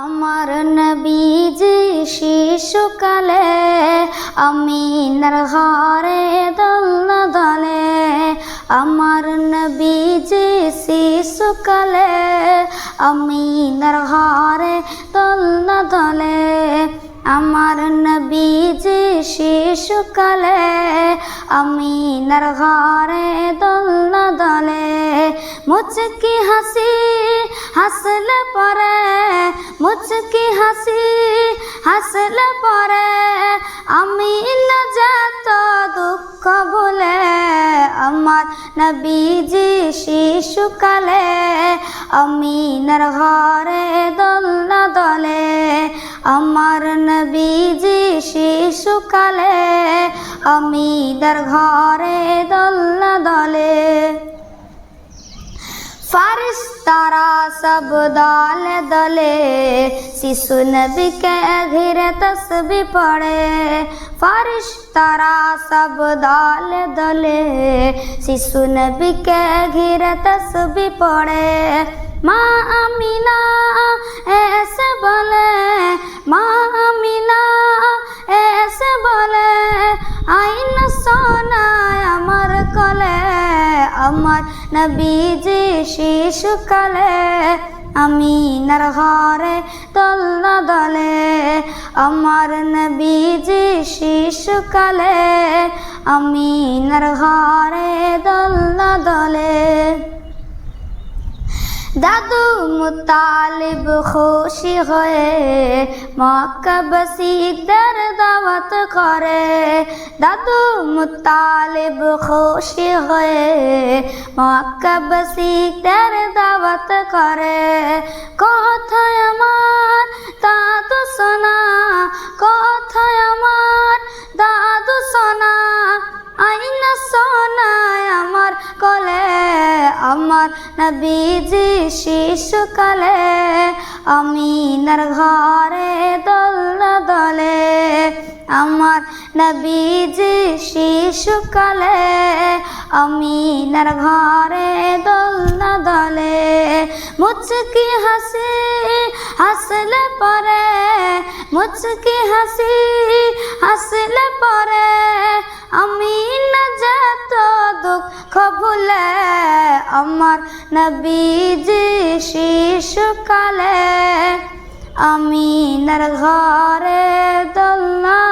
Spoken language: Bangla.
আমার নবীজি শিশুকালে আমিনার ঘরে দল দলে। আমার নবীজি শিশুকালে আমিনার ঘরে দল দলে। আমার নবীজি শিশুকালে আমিনার ঘরে দল দলে। মুচকি হাসি হাসলে পরে মুচকি হাসি হাসলে পরে আমি না যত দুঃখ বলে আমার নবীজি শিশুকালে আমিনার ঘরে দল দলে আমার নবীজি শিশুকালে আমিনার ঘরে দল ফারিস্তারা সব দল দলে শিশু নবীকে ঘিরে তসবি পড়ে ফারিস্তারা সব দল দলে শিশু নবীকে ঘিরে তসবি পড়ে মা আমিনা আমার নবীজি শিশুকালে আমি নার ঘরে দল দলে আমার নবীজি শিশুকালে আমি নার ঘরে দল দলে দাদু মুতালিব খুশি হয়ে মক্কা বসিদের দাওয়াত করে। দাদু মুতালিব খুশি হয়ে মক্কা বসিদের দাওয়াত করে। কথায় আমার দাদু সোনা, কথায় আমার দাদু সোনা, আইনা সোনায় আমার কলে আমার নবীজি শিশুকালে আমিনার ঘরে দল দলে, আমার নবীজি শিশুকালে আমিনার ঘরে দল দলে। মুচকি হাসি হাসলে পরে, মুচকি হাসি হাসলে পরে আমার নবীজি শিশুকালে আমি নার ঘরে দল দলে